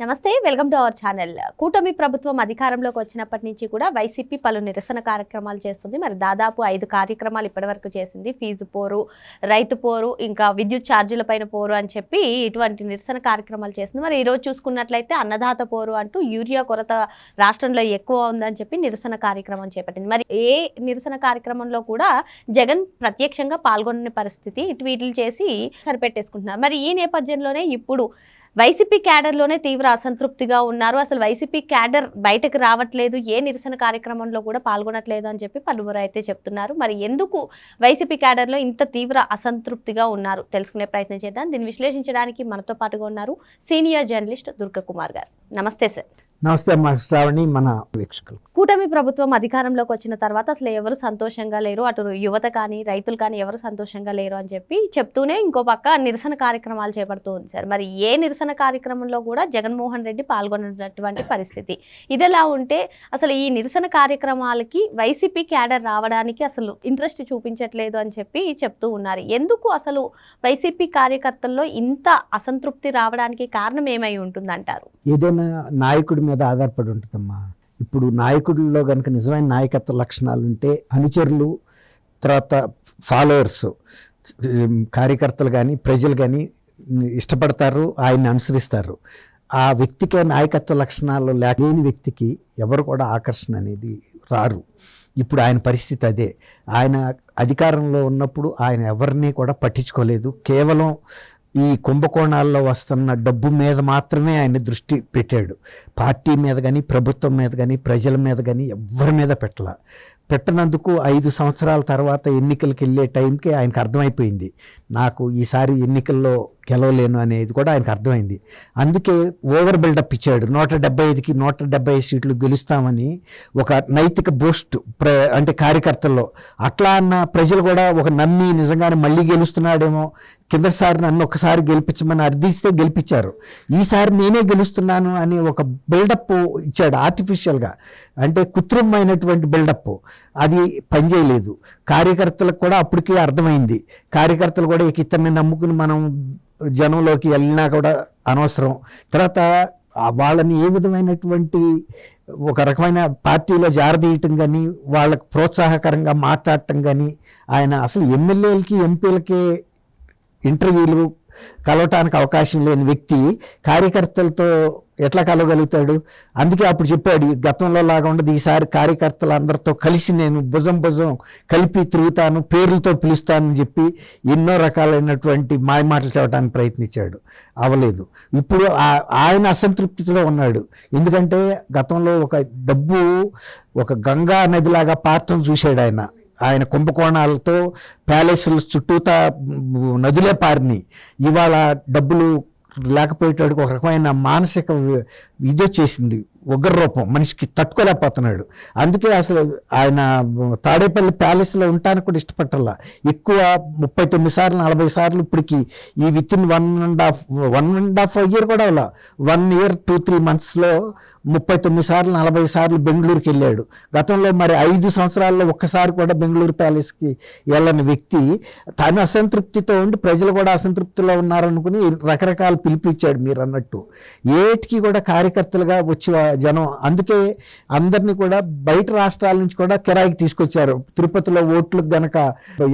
నమస్తే welcome to our channel. కూటమి ప్రభుత్వం అధికారంలోకి వచ్చినప్పటి నుంచి కూడా వైసీపీ పలు నిరసన కార్యక్రమాలు చేస్తుంది. మరి దాదాపు ఐదు కార్యక్రమాలు ఇప్పటివరకు చేసింది. ఫీజు పోరు రైతు పోరు ఇంకా విద్యుత్ ఛార్జీల పైన పోరు అని చెప్పి ఇటువంటి నిరసన కార్యక్రమాలు చేస్తుంది. మరి ఈరోజు చూసుకున్నట్లయితే అన్నదాత పోరు అంటూ యూరియా కొరత రాష్ట్రంలో ఎక్కువ ఉందని చెప్పి నిరసన కార్యక్రమం చేపట్టింది. మరి ఏ నిరసన కార్యక్రమంలో కూడా జగన్ ప్రత్యక్షంగా పాల్గొనని పరిస్థితి ట్వీట్లు చేసి సరిపెట్టేసుకుంటున్నారు. మరి ఈ నేపథ్యంలోనే ఇప్పుడు వైసీపీ క్యాడర్లోనే తీవ్ర అసంతృప్తిగా ఉన్నారు. అసలు వైసీపీ క్యాడర్ బయటకు రావట్లేదు. ఏ నిరసన కార్యక్రమంలో కూడా పాల్గొనట్లేదు అని చెప్పి పలువురు అయితే చెప్తున్నారు. మరి ఎందుకు వైసీపీ క్యాడర్లో ఇంత తీవ్ర అసంతృప్తిగా ఉన్నారు? తెలుసుకునే ప్రయత్నం చేద్దాం. దీన్ని విశ్లేషించడానికి మనతో పాటుగా ఉన్నారు సీనియర్ జర్నలిస్ట్ దుర్గకుమార్ గారు. నమస్తే సార్. నమస్తే మా శ్రావణి మన వీక్షకులు. కూటమి ప్రభుత్వం అధికారంలోకి వచ్చిన తర్వాత అసలు ఎవరు సంతోషంగా లేరు? అటు యువత కానీ రైతులు కానీ ఎవరు సంతోషంగా లేరు అని చెప్పి చెప్తూనే ఇంకో పక్క నిరసన కార్యక్రమాలు చేపడుతూ ఉంది సార్. మరి ఏ నిరసన కార్యక్రమంలో కూడా జగన్మోహన్ రెడ్డి పాల్గొన్నటువంటి పరిస్థితి. ఇదిలా ఉంటే అసలు ఈ నిరసన కార్యక్రమాలకి వైసీపీ క్యాడర్ రావడానికి అసలు ఇంట్రెస్ట్ చూపించట్లేదు అని చెప్పి చెప్తూ ఉన్నారు. ఎందుకు అసలు వైసీపీ కార్యకర్తల్లో ఇంత అసంతృప్తి రావడానికి కారణం ఏమై ఉంటుందంటారు? ఏదైనా నాయకుడి మీద ఆధారపడి ఉంటుందమ్మా. ఇప్పుడు నాయకుడిలో కనుక నిజమైన నాయకత్వ లక్షణాలు ఉంటే అనుచరులు తర్వాత ఫాలోవర్స్ కార్యకర్తలు కానీ ప్రజలు కానీ ఇష్టపడతారు ఆయన్ని అనుసరిస్తారు. ఆ వ్యక్తికి నాయకత్వ లక్షణాలు లేని వ్యక్తికి ఎవరు కూడా ఆకర్షణ అనేది రారు. ఇప్పుడు ఆయన పరిస్థితి అదే. ఆయన అధికారంలో ఉన్నప్పుడు ఆయన ఎవరిని కూడా పట్టించుకోలేదు. కేవలం ఈ కుంభకోణాల్లో వస్తున్న డబ్బు మీద మాత్రమే ఆయన దృష్టి పెట్టాడు. పార్టీ మీద కానీ ప్రభుత్వం మీద కానీ ప్రజల మీద కానీ ఎవరి మీద పెట్టల. పెట్టనందుకు ఐదు సంవత్సరాల తర్వాత ఎన్నికలకు వెళ్ళే టైంకి ఆయనకు అర్థమైపోయింది. నాకు ఈసారి ఎన్నికల్లో గెలవలేను అనేది కూడా ఆయనకు అర్థమైంది. అందుకే ఓవర్ బిల్డప్ ఇచ్చాడు. నూట డెబ్బై ఐదుకి నూట డెబ్బై ఐదు సీట్లు గెలుస్తామని ఒక నైతిక బూస్ట్ ప్ర అంటే కార్యకర్తల్లో. అట్లా అన్న ప్రజలు కూడా ఒక నమ్మి నిజంగానే మళ్ళీ గెలుస్తున్నాడేమో కిందసారి నన్ను ఒకసారి గెలిపించమని అర్థిస్తే గెలిపించారు. ఈసారి నేనే గెలుస్తున్నాను అని ఒక బిల్డప్ ఇచ్చాడు ఆర్టిఫిషియల్గా. అంటే కృత్రిమైనటువంటి బిల్డప్. అది పనిచేయలేదు. కార్యకర్తలకు కూడా అప్పటికే అర్థమైంది. కార్యకర్తలు కూడా ఇక ఇతన్ని నమ్ముకుని మనం జనంలోకి వెళ్ళినా కూడా అనవసరం. తర్వాత వాళ్ళని ఏ విధమైనటువంటి ఒక రకమైన పార్టీలో జారదీయటం కానీ వాళ్ళకు ప్రోత్సాహకరంగా మాట్లాడటం కానీ ఆయన అసలు ఎమ్మెల్యేలకి ఎంపీలకి ఇంటర్వ్యూలు కలవటానికి అవకాశం లేని వ్యక్తి కార్యకర్తలతో ఎట్లా కలవగలుగుతాడు? అందుకే అప్పుడు చెప్పాడు "ఈ గతంలో లాగా ఉండదు. ఈసారి కార్యకర్తలు అందరితో కలిసి నేను భుజం భుజం కలిపి తిరుగుతాను పేర్లతో పిలుస్తానని చెప్పి ఎన్నో రకాలైనటువంటి మాయమాటలు చెప్పడానికి ప్రయత్నించాడు. అవలేదు. ఇప్పుడు ఆ- ఆయన అసంతృప్తితో ఉన్నాడు. ఎందుకంటే గతంలో ఒక డబ్బు ఒక గంగా నదిలాగా పాత్రను చూశాడు ఆయన. ఆయన కుంభకోణాలతో ప్యాలెస్ల చుట్టూతా నదులే పారినాయి. ఇవాళ డబ్బులు లేకపోయేటానికి ఒక రకమైన మానసిక ఇది వచ్చేసింది. ఉగ్ర రూపం మనిషికి తట్టుకోలేకపోతున్నాడు. అందుకే అసలు ఆయన తాడేపల్లి ప్యాలెస్లో ఉండటానికి కూడా ఇష్టపట్టాల ఎక్కువ ముప్పై తొమ్మిది సార్లు నలభై సార్లు ఇప్పటికి ఈ with in one and half one and half year కూడా అలా. వన్ ఇయర్ టూ త్రీ మంత్స్లో ముప్పై తొమ్మిది సార్లు నలభై సార్లు బెంగళూరుకి వెళ్ళాడు. గతంలో మరి ఐదు సంవత్సరాల్లో ఒక్కసారి కూడా బెంగళూరు ప్యాలెస్కి వెళ్ళని వ్యక్తి తను అసంతృప్తితో ఉండి ప్రజలు కూడా అసంతృప్తిలో ఉన్నారనుకుని రకరకాల పిలిపించాడు మీరు అన్నట్టు ఏటికి కూడా కార్యకర్తలుగా వచ్చి జనం. అందుకే అందరినీ కూడా బయట రాష్ట్రాల నుంచి కూడా కిరాయికి తీసుకొచ్చారు. తిరుపతిలో ఓట్లకు గనక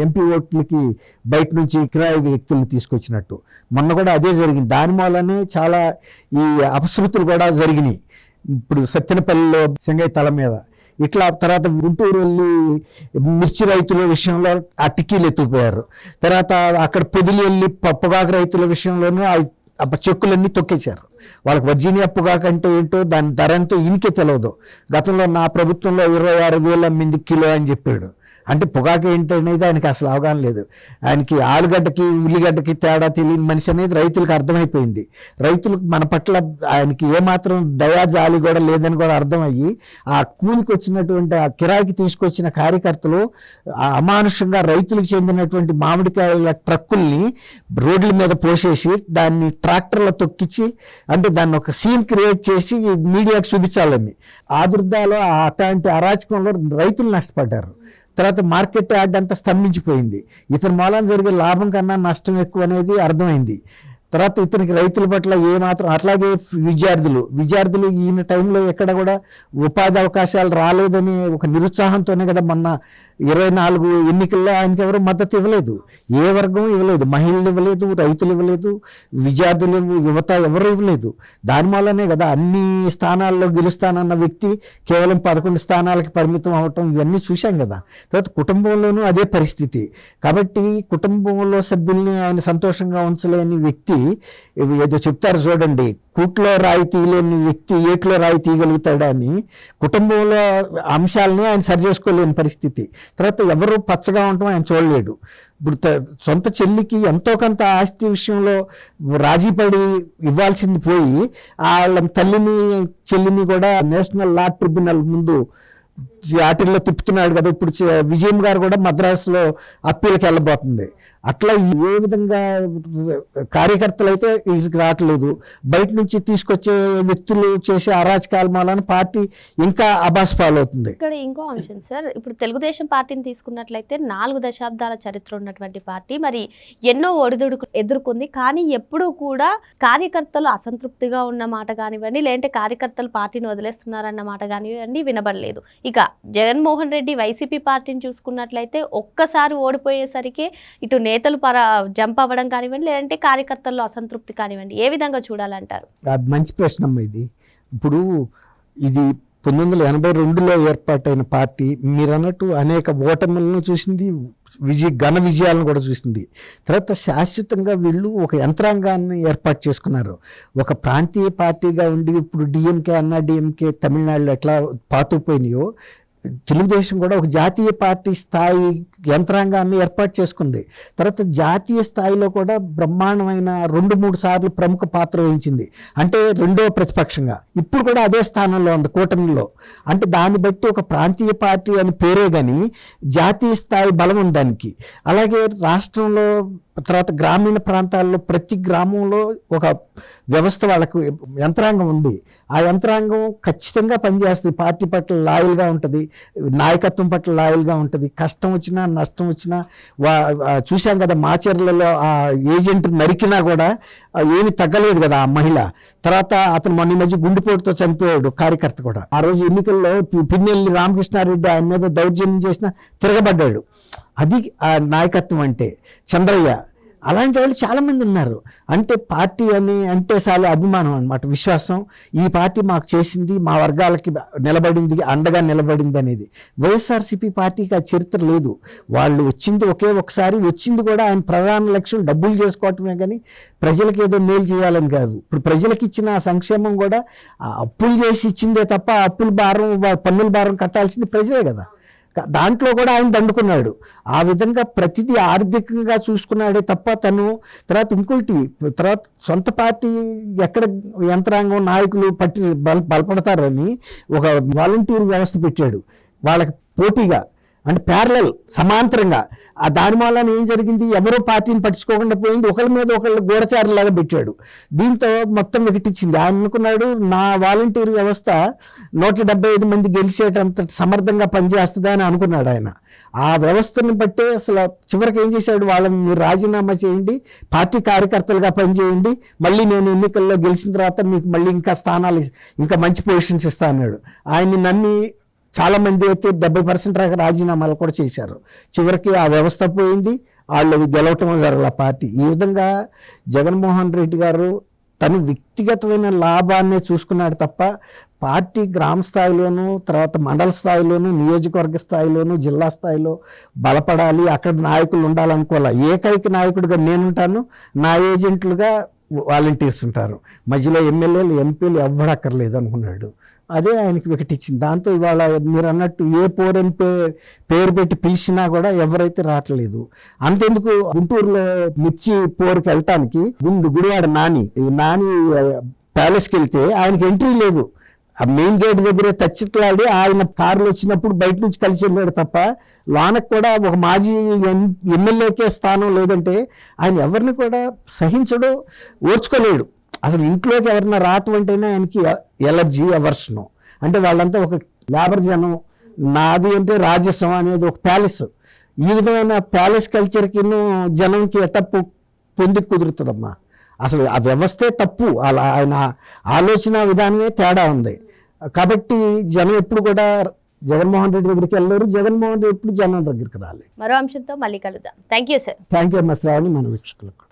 ఎంపీ ఓట్లకి బయట నుంచి కిరాయి వ్యక్తులను తీసుకొచ్చినట్టు. మొన్న కూడా అదే జరిగింది. దాని మూలనే చాలా ఈ అపశృతులు కూడా జరిగినాయి. ఇప్పుడు సత్యనపల్లిలో సింగయ్య తల మీద. ఇట్లా తర్వాత గుంటూరు వెళ్ళి మిర్చి రైతుల విషయంలో ఆ టిక్కీలు ఎత్తుకుపోయారు. తర్వాత అక్కడ పొదిలి వెళ్ళి పప్పుగాకు రైతుల విషయంలోనూ అప్ప చెక్కులన్నీ తొక్కేశారు. వాళ్ళకి వర్జీనియా అప్పు కాకంటే ఏంటో దాని ధర ఎంతో ఇనికే తెలియదు గతంలో నా ప్రభుత్వంలో ఇరవై ఆరు వేల మంది కిలో అని చెప్పాడు. అంటే పొగాకు ఏంటనేది ఆయనకి అసలు అవగాహన లేదు. ఆయనకి ఆలుగడ్డకి ఉల్లిగడ్డకి తేడా తెలియని మనిషి అనేది రైతులకు అర్థమైపోయింది. రైతులకు మన పట్ల ఆయనకి ఏమాత్రం దయా జాలి కూడా లేదని కూడా అర్థమయ్యి ఆ కూలికి వచ్చినటువంటి ఆ కిరాయికి తీసుకొచ్చిన కార్యకర్తలు అమానుషంగా రైతులకు చెందినటువంటి మామిడికాయల ట్రక్కుల్ని రోడ్ల మీద పోసేసి దాన్ని ట్రాక్టర్లో తొక్కించి అంటే దాన్ని ఒక సీన్ క్రియేట్ చేసి మీడియాకి చూపించాలని. ఆదుర్దాలో ఆ అట్లాంటి అరాచకంలో రైతులు నష్టపడ్డారు. తర్వాత మార్కెట్ యార్డ్ అంతా స్తంభించిపోయింది. ఇతని మూలం జరిగే లాభం కన్నా నష్టం ఎక్కువ అనేది అర్థమైంది. తర్వాత ఇతనికి రైతుల పట్ల ఏమాత్రం అట్లాగే విద్యార్థులు విద్యార్థులు ఈయన టైంలో ఎక్కడ కూడా ఉపాధి అవకాశాలు రాలేదని ఒక నిరుత్సాహంతోనే కదా మొన్న ఇరవై నాలుగు ఎన్నికల్లో ఆయనకి ఎవరు మద్దతు ఇవ్వలేదు. ఏ వర్గం ఇవ్వలేదు. మహిళలు ఇవ్వలేదు రైతులు ఇవ్వలేదు విద్యార్థులు యువత ఎవరు ఇవ్వలేదు. దాని వల్లనే కదా అన్ని స్థానాల్లో గెలుస్తానన్న వ్యక్తి కేవలం పదకొండు స్థానాలకి పరిమితం అవటం ఇవన్నీ చూశాం కదా. తర్వాత కుటుంబంలోనూ అదే పరిస్థితి. కాబట్టి కుటుంబంలో సభ్యుల్ని ఆయన సంతోషంగా ఉంచలేని వ్యక్తి ఏదో చెప్తారు చూడండి. కూట్లో రాయి తీయలేని వ్యక్తి ఏట్లో రాయి తీయగలుగుతాడా అని కుటుంబంలో అంశాలని ఆయన సరి చేసుకోలేని పరిస్థితి. తర్వాత ఎవరు పచ్చగా ఉండటం ఆయన చూడలేడు. ఇప్పుడు సొంత చెల్లికి ఎంతో కొంత ఆస్తి విషయంలో రాజీ పడి ఇవ్వాల్సింది పోయి వాళ్ళ తల్లిని చెల్లిని కూడా నేషనల్ లా ట్రిబ్యునల్ ముందు వాటిల్లో తిప్పుతున్నాడు కదా ఇప్పుడు విజయం గారు కూడా మద్రాసులో అప్పీలకి వెళ్ళబోతుంది. అట్లా ఏ విధంగా కార్యకర్తలు అయితే వీటికి రావట్లేదు. బయట నుంచి తీసుకొచ్చే వ్యక్తులు చేసే అరాచకాల మూలాన పార్టీ ఇంకా అబాస్ పాలవుతుంది. ఇక్కడ ఇంకో అంశం సార్ ఇప్పుడు తెలుగుదేశం పార్టీని తీసుకున్నట్లయితే నాలుగు దశాబ్దాల చరిత్ర ఉన్నటువంటి పార్టీ మరి ఎన్నో ఒడిదుడుకు ఎదుర్కొంది. కానీ ఎప్పుడూ కూడా కార్యకర్తలు అసంతృప్తిగా ఉన్న మాట కానివ్వండి లేదంటే కార్యకర్తలు పార్టీని వదిలేస్తున్నారన్న మాట కానివ్వండి వినబడలేదు. ఇక జగన్మోహన్ రెడ్డి వైసీపీ పార్టీని చూసుకున్నట్లయితే ఒక్కసారి ఓడిపోయేసరికి ఇటు నేతలు పర జంప్ అవ్వడం కానివ్వండి లేదంటే కార్యకర్తల్లో అసంతృప్తి కానివ్వండి ఏ విధంగా చూడాలంటారు? మంచి ప్రశ్న అమ్మ ఇది. ఇప్పుడు ఇది పంతొమ్మిది వందల ఎనభై రెండులో ఏర్పాటైన పార్టీ మీరు అన్నట్టు అనేక ఓటములను చూసింది విజయ ఘన విజయాలను కూడా చూసింది. తర్వాత శాశ్వతంగా వీళ్ళు ఒక యంత్రాంగాన్ని ఏర్పాటు చేసుకున్నారు. ఒక ప్రాంతీయ పార్టీగా ఉండి ఇప్పుడు డిఎంకే అన్నా డిఎంకే తమిళనాడులో ఎట్లా పాతుపోయినాయో తెలుగుదేశం కూడా ఒక జాతీయ పార్టీ స్థాయి యంత్రాంగాన్ని ఏర్పాటు చేసుకుంది. తర్వాత జాతీయ స్థాయిలో కూడా బ్రహ్మాండమైన రెండు మూడు సార్లు ప్రముఖ పాత్ర వహించింది. అంటే రెండో ప్రతిపక్షంగా. ఇప్పుడు కూడా అదే స్థానంలో ఉంది కూటమిలో. అంటే దాన్ని బట్టి ఒక ప్రాంతీయ పార్టీ అని పేరే కానీ జాతీయ స్థాయి బలం ఉంది దానికి. అలాగే రాష్ట్రంలో తర్వాత గ్రామీణ ప్రాంతాల్లో ప్రతి గ్రామంలో ఒక వ్యవస్థ వాళ్ళకు యంత్రాంగం ఉంది. ఆ యంత్రాంగం ఖచ్చితంగా పనిచేస్తుంది. పార్టీ పట్ల లాయల్గా ఉంటుంది. నాయకత్వం పట్ల లాయల్గా ఉంటుంది. కష్టం వచ్చినా నష్టం వచ్చినా వా చూశాం కదా మాచర్లలో ఆ ఏజెంట్ నరికినా కూడా ఏమి ఏమీ తగ్గలేదు కదా ఆ మహిళ. తర్వాత అతను మొన్న ఈ మధ్య గుండెపోటుతో చనిపోయాడు కార్యకర్త కూడా. ఆ రోజు ఎన్నికల్లో పి- పిన్నెల్లి రామకృష్ణారెడ్డి ఆయన మీద దౌర్జన్యం చేసిన తిరగబడ్డాడు. అది ఆ నాయకత్వం అంటే. చంద్రయ్య అలాంటి వాళ్ళు చాలామంది ఉన్నారు. అంటే పార్టీ అని అంటే చాలా అభిమానం అన్నమాట విశ్వాసం. ఈ పార్టీ మాకు చేసింది మా వర్గాలకి నిలబడింది అండగా నిలబడింది అనేది. వైఎస్ఆర్సీపీ పార్టీకి ఆ చరిత్ర లేదు. వాళ్ళు వచ్చింది ఒకే ఒకసారి వచ్చింది కూడా ఆయన ప్రధాన లక్ష్యం డబ్బులు చేసుకోవటమే కానీ ప్రజలకు ఏదో మేలు చేయాలని కాదు. ఇప్పుడు ప్రజలకు ఇచ్చిన సంక్షేమం కూడా అప్పులు చేసి ఇచ్చిందే తప్ప అప్పుల భారం పన్నుల భారం కట్టాల్సింది ప్రజలే కదా. దాంట్లో కూడా ఆయన దండుకున్నాడు. ఆ విధంగా ప్రతిదీ ఆర్థికంగా చూసుకున్నాడే తప్ప తను తర్వాత ఇంకోటి తర్వాత సొంత పార్టీ ఎక్కడ యంత్రాంగం నాయకులు పట్టి బల బలపడతారని ఒక వాలంటీర్ వ్యవస్థ పెట్టాడు. వాళ్ళకి పోటీగా అంటే ప్యారలల్ సమాంతరంగా. ఆ దాని వల్ల ఏం జరిగింది? ఎవరో పార్టీని పట్టించుకోకుండా పోయింది. ఒకళ్ళ మీద ఒకళ్ళు గూఢచారులాగా పెట్టాడు. దీంతో మొత్తం వికటించింది ఆయన అనుకున్నాడు నా వాలంటీర్ వ్యవస్థ నూట డెబ్బై ఐదు మంది గెలిచేటంత సమర్థంగా పనిచేస్తుంది అని అనుకున్నాడు ఆయన. ఆ వ్యవస్థను బట్టే అసలు చివరికి ఏం చేశాడు? వాళ్ళని మీరు రాజీనామా చేయండి పార్టీ కార్యకర్తలుగా పనిచేయండి. మళ్ళీ నేను ఎన్నికల్లో గెలిచిన తర్వాత మీకు మళ్ళీ ఇంకా స్థానాలు ఇంకా మంచి పొజిషన్స్ ఇస్తా అన్నాడు. ఆయన్ని నమ్మి చాలా మంది అయితే డెబ్బై పర్సెంట్ దాకా రాజీనామాలు కూడా చేశారు. చివరికి ఆ వ్యవస్థ పోయింది. వాళ్ళు గెలవటం జరగల పార్టీ. ఈ విధంగా జగన్మోహన్ రెడ్డి గారు తను వ్యక్తిగతమైన లాభాన్ని చూసుకున్నాడు తప్ప పార్టీ గ్రామ స్థాయిలోనూ తర్వాత మండల స్థాయిలోనూ నియోజకవర్గ స్థాయిలోనూ జిల్లా స్థాయిలో బలపడాలి. అక్కడ నాయకులు ఉండాలనుకోవాలి? ఏకైక నాయకుడిగా నేనుంటాను. నా ఏజెంట్లుగా వాలంటీర్స్ ఉంటారు. మధ్యలో ఎమ్మెల్యేలు ఎంపీలు ఎవ్వడక్కర్లేదు అనుకున్నాడు. అదే ఆయనకి వికటిచ్చింది దాంతో ఇవాళ మీరు అన్నట్టు ఏ పోరని పే పేరు పెట్టి పిలిచినా కూడా ఎవరైతే రావట్లేదు. అంతెందుకు గుంటూరులో మిర్చి పోరుకి వెళ్ళటానికి గుండు గుడివాడ నాని నాని ప్యాలెస్కి వెళ్తే ఆయనకి ఎంట్రీ లేదు. ఆ మెయిన్ గేట్ దగ్గరే తచ్చిట్లాడి ఆయన కార్లు వచ్చినప్పుడు బయట నుంచి కలిసి వెళ్ళాడు తప్ప లోనకు కూడా ఒక మాజీ ఎం- ఎమ్మెల్యేకే స్థానం లేదంటే ఆయన ఎవరిని కూడా సహించడు ఓర్చుకోలేడు. అసలు ఇంట్లోకి ఎవరన్నా రావటం అంటేనే ఆయనకి ఎలర్జీ అవర్షను అంటే వాళ్ళంతా ఒక లేబర్ జనం. నాది అంటే రాజసం అనేది ఒక ప్యాలెస్. ఈ విధమైన ప్యాలెస్ కల్చర్కి జనంకి ఎట్ట పొంది కుదురుతుందమ్మా. అసలు ఆ వ్యవస్థే తప్పు. అలా ఆయన ఆలోచన విధానమే తేడా ఉంది. కాబట్టి జనం ఎప్పుడు కూడా జగన్మోహన్ రెడ్డి దగ్గరికి వెళ్ళరు జగన్మోహన్ రెడ్డి ఎప్పుడు జనం దగ్గరికి రాలేదు. మరో అంశంతో మళ్ళీ కలుద్దాం. Thank you sir thank you అమ్మ శ్రావణి. మన వీక్షకులకు.